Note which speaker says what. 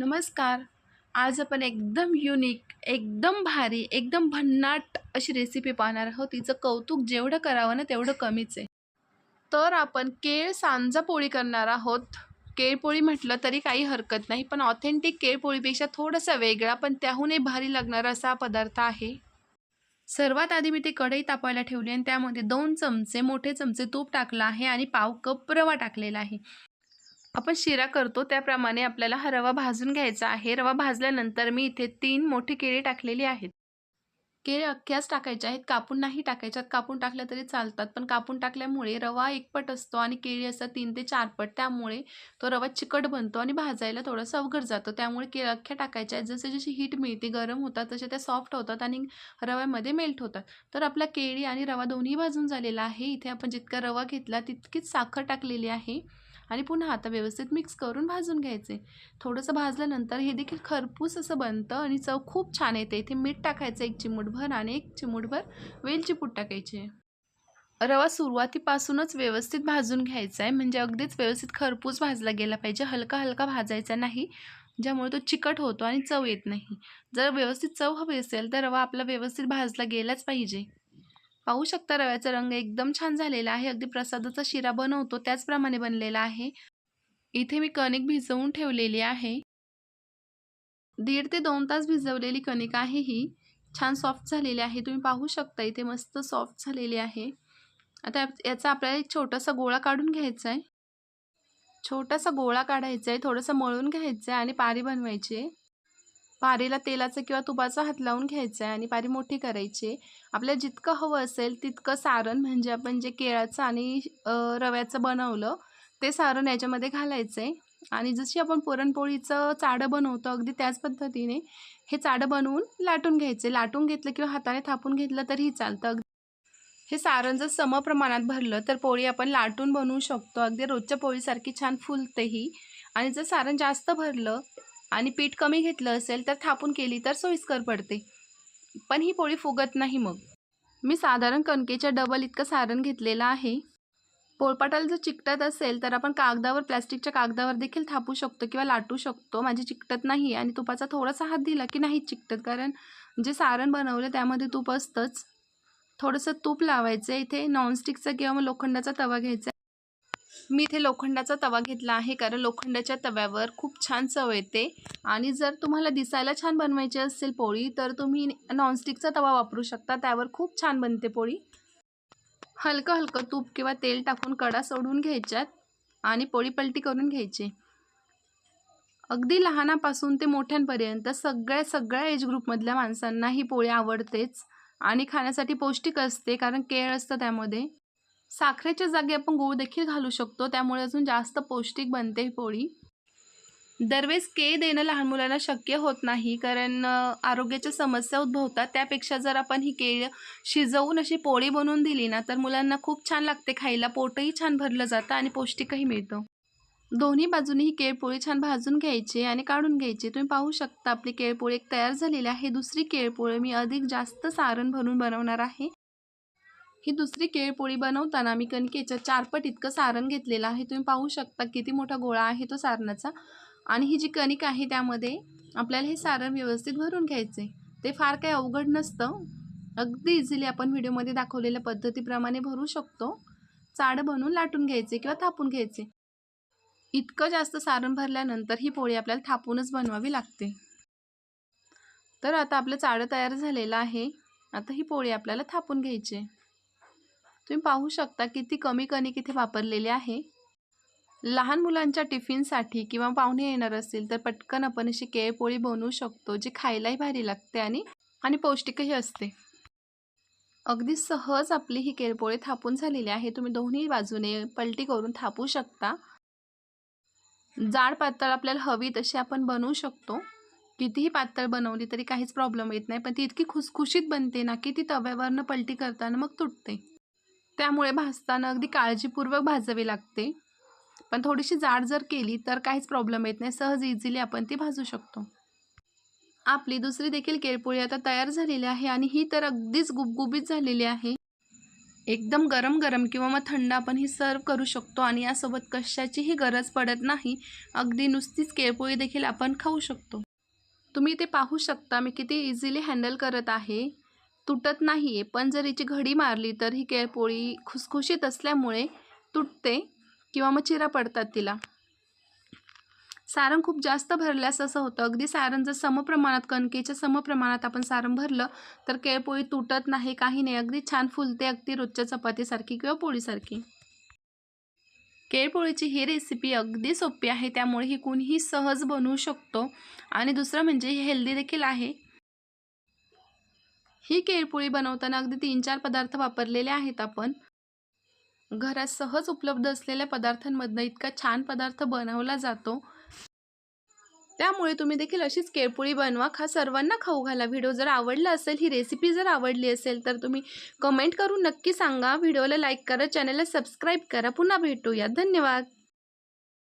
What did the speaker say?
Speaker 1: नमस्कार. आज आपण एकदम युनिक एकदम भारी एकदम भन्नाट अशी रेसिपी पाहणार आहोत. तिचं कौतुक जेवढं करावं ना तेवढं कमीच आहे. तर आपण केळ सांजा पोळी करणार आहोत. केळपोळी म्हटलं तरी काही हरकत नाही पण ऑथेंटिक केळपोळीपेक्षा थोडासा वेगळा पण त्याहूनही भारी लागणारा असा पदार्थ आहे. सर्वात आधी मी ते कढई तापायला ठेवली आणि त्यामध्ये दोन चमचे मोठे चमचे तूप टाकलं आहे आणि पाव कप रवा टाकलेला आहे. आपण शिरा करतो त्याप्रमाणे आपल्याला हा रवा भाजून घ्यायचा आहे. रवा भाजल्यानंतर मी इथे तीन मोठी केळी टाकलेली आहेत. केळी अख्ख्याच टाकायच्या आहेत. कापून नाही टाकायच्यात कापून टाकल्या तरी चालतात. पण कापून टाकल्यामुळे रवा एकपट असतो आणि केळी असतात तीन ते चार पट. त्यामुळे तो रवा चिकट बनतो आणि भाजायला थोडंसं अवघड जातो. त्यामुळे केळी अख्ख्या टाकायच्या आहेत. जसे जशी हीट मिळते गरम होतात तसे त्या सॉफ्ट होतात आणि रव्यामध्ये मेल्ट होतात. तर आपला केळी आणि रवा दोन्ही भाजून झालेला आहे. इथे आपण जितका रवा घेतला तितकीच साखर टाकलेली आहे. आणि पुन्हा आता व्यवस्थित मिक्स करून भाजून घ्यायचे. थोडंसं भाजल्यानंतर हे देखील खरपूस असं बनतं आणि चव खूप छान येते. इथे मीठ टाकायचं एक चिमूटभर आणि एक चिमूटभर वेलची पूड टाकायची. रवा सुरुवातीपासूनच व्यवस्थित भाजून घ्यायचा आहे. म्हणजे अगदीच व्यवस्थित खरपूस भाजला गेला पाहिजे. हलका हलका भाजायचा नाही. ज्यामुळे तो चिकट होतो आणि चव येत नाही. जर व्यवस्थित चव हवी असेल तर रवा आपला व्यवस्थित भाजला गेलाच पाहिजे. पाहू शकता रव्याचा रंग एकदम छान झालेला आहे. अगदी प्रसादाचा शिरा बनवतो त्याचप्रमाणे बनलेला आहे. इथे मी कणिक भिजवून ठेवलेली आहे. दीड ते दोन तास भिजवलेली कणिक आहे ही. छान सॉफ्ट झालेली आहे. तुम्ही पाहू शकता इथे मस्त सॉफ्ट झालेली आहे. आता याचा आपल्याला एक छोटासा गोळा काढून घ्यायचा आहे छोटासा गोळा काढायचा आहे थोडंसं मळून घ्यायचं आहे आणि पारी बनवायची आहे. पारीला तेलाचं किंवा तुपाचा हात लावून घ्यायचा आहे आणि पारी मोठी करायची आपल्याला जितकं हवं असेल तितकं सारण म्हणजे आपण जे केळाचं आणि रव्याचं बनवलं ते सारण याच्यामध्ये घालायचं आहे आणि जशी आपण पुरणपोळीचं चाडं बनवतो अगदी त्याच पद्धतीने हे चाडं बनवून लाटून घ्यायचे. लाटून घेतलं किंवा हाताने थापून घेतलं तरीही चालतं. अगदी हे सारण जर समप्रमाणात भरलं तर पोळी आपण लाटून बनवू शकतो. अगदी रोजच्या पोळीसारखी छान फुलतेही. आणि जर सारण जास्त भरलं आणि पीठ कमी घेतलं असेल तर थापून केली तर सोयीस्कर पडते. पण ही पोळी फुगत नाही मग. मी साधारण कणकेच्या डबल इतकं सारण घेतलेलं आहे. पोळपाटाला जर चिकटत असेल तर आपण कागदावर प्लॅस्टिकच्या कागदावर देखील थापू शकतो किंवा लाटू शकतो. माझी चिकटत नाही आणि तुपाचा थोडासा हात दिला की नाही चिकटत कारण जे सारण बनवलं त्यामध्ये तूप असतंच. थोडंसं तूप लावायचं इथे नॉनस्टिकचा किंवा मग लोखंडाचा तवा घ्यायचा मी इथे लोखंडाचा तवा घेतला आहे कारण लोखंडाच्या तव्यावर खूप छान चव येते. आणि जर तुम्हाला दिसायला छान बनवायची असेल पोळी तर तुम्ही नॉनस्टिकचा तवा वापरू शकता. त्यावर खूप छान बनते पोळी. हलकं हलकं तूप किंवा तेल टाकून कडा सोडून घ्यायच्यात आणि पोळी पलटी करून घ्यायची. अगदी लहानापासून ते मोठ्यांपर्यंत सगळ्या सगळ्या एज ग्रुपमधल्या माणसांना ही पोळी आवडतेच. आणि खाण्यासाठी पौष्टिक असते कारण केळ असतं त्यामध्ये. साखरेच्या जागी आपण गूळ देखील घालू शकतो. त्यामुळे अजून जास्त पौष्टिक बनते ही पोळी. दरवेळेस के देणं लहान मुलांना शक्य होत नाही कारण आरोग्याच्या समस्या उद्भवतात. त्यापेक्षा जर आपण ही केळ शिजवून अशी पोळी बनवून दिली ना तर मुलांना खूप छान लागते खायला. पोटही छान भरलं जातं आणि पौष्टिकही मिळतं. दोन्ही बाजूनी ही केळपोळी छान भाजून घ्यायची आणि काढून घ्यायची. तुम्ही पाहू शकता आपली केळपोळी एक तयार झालेली आहे. दुसरी केळपोळी मी अधिक जास्त सारण भरून बनवणार आहे. ही दुसरी केळपोळी बनवताना मी कणकेच्या चारपट इतकं सारण घेतलेलं आहे. तुम्ही पाहू शकता किती मोठा गोळा आहे तो सारणाचा. आणि ही जी कणिक आहे त्यामध्ये आपल्याला हे सारण व्यवस्थित भरून घ्यायचे ते फार काही अवघड नसतं. अगदी इझिली आपण व्हिडिओमध्ये दाखवलेल्या पद्धतीप्रमाणे भरू शकतो. चाड बनवून लाटून घ्यायचे किंवा थापून घ्यायचे. इतकं जास्त सारण भरल्यानंतर ही पोळी आपल्याला थापूनच बनवावी लागते. तर आता आपलं चाडं तयार झालेलं आहे. आता ही पोळी आपल्याला थापून घ्यायची तुम्ही पाहू शकता किती कमी कणिक इथे वापरलेले आहे. लहान मुलांच्या टिफिनसाठी किंवा पाहुणे येणार असतील तर पटकन आपण अशी केळपोळी बनवू शकतो जी खायलाही भारी लागते आणि आणि पौष्टिकही असते. अगदी सहज आपली ही केळपोळी थापून झालेली आहे. तुम्ही दोन्ही बाजूने पलटी करून थापू शकता. जाड पातळ आपल्याला हवी तशी आपण बनवू शकतो. कितीही पातळ बनवली तरी काहीच प्रॉब्लेम येत नाही पण ती इतकी खुसखुशीत बनते ना की ती तव्यावरनं पलटी करताना मग तुटते. त्यामुळे भाजताना अगदी काळजीपूर्वक भाजावी लागते. पण थोडीशी जाड जर केली तर काहीच प्रॉब्लेम येत नाही. सहज इझिली आपण ती भाजू शकतो. आपली दुसरी देखील केळपोळी आता तयार झालेली आहे आणि ही तर अगदीच गुबगुबीत झालेली आहे. एकदम गरम गरम किंवा मग थंड आपण ही सर्व करू शकतो आणि यासोबत कशाचीही गरज पडत नाही. अगदी नुसतीच केळपोळी देखील आपण खाऊ शकतो. तुम्ही ते पाहू शकता मी किती इझिली हँडल करत आहे. तुटत नाही आहे पण जर हिची घडी मारली तर ही केळपोळी खुसखुशीत असल्यामुळे तुटते किंवा मग चिरा पडतात तिला. सारण खूप जास्त भरल्यास असं होतं. अगदी सारण जर समप्रमाणात कणकेच्या समप्रमाणात आपण सारण भरलं तर केळपोळी तुटत नाही काही नाही. अगदी छान फुलते अगदी रोजच्या चपातीसारखी किंवा पोळीसारखी. केळपोळीची ही रेसिपी अगदी सोपी आहे. त्यामुळे ही कुणीही सहज बनवू शकतो. आणि दुसरं म्हणजे ही हेल्दी देखील आहे. ही केळपोळी बनवताना अगदी तीन चार पदार्थ वापरलेले आहेत आपण. घरात सहज उपलब्ध असलेल्या पदार्थांमधनं इतका छान पदार्थ बनवला जातो. त्यामुळे तुम्ही देखील अशीच केळपोळी बनवा. खा सर्वांना खाऊ घाला. व्हिडिओ जर आवडला असेल ही रेसिपी जर आवडली असेल तर तुम्ही कमेंट करून नक्की सांगा. व्हिडिओला लाईक करा चॅनलला सबस्क्राईब करा. पुन्हा भेटूया. धन्यवाद.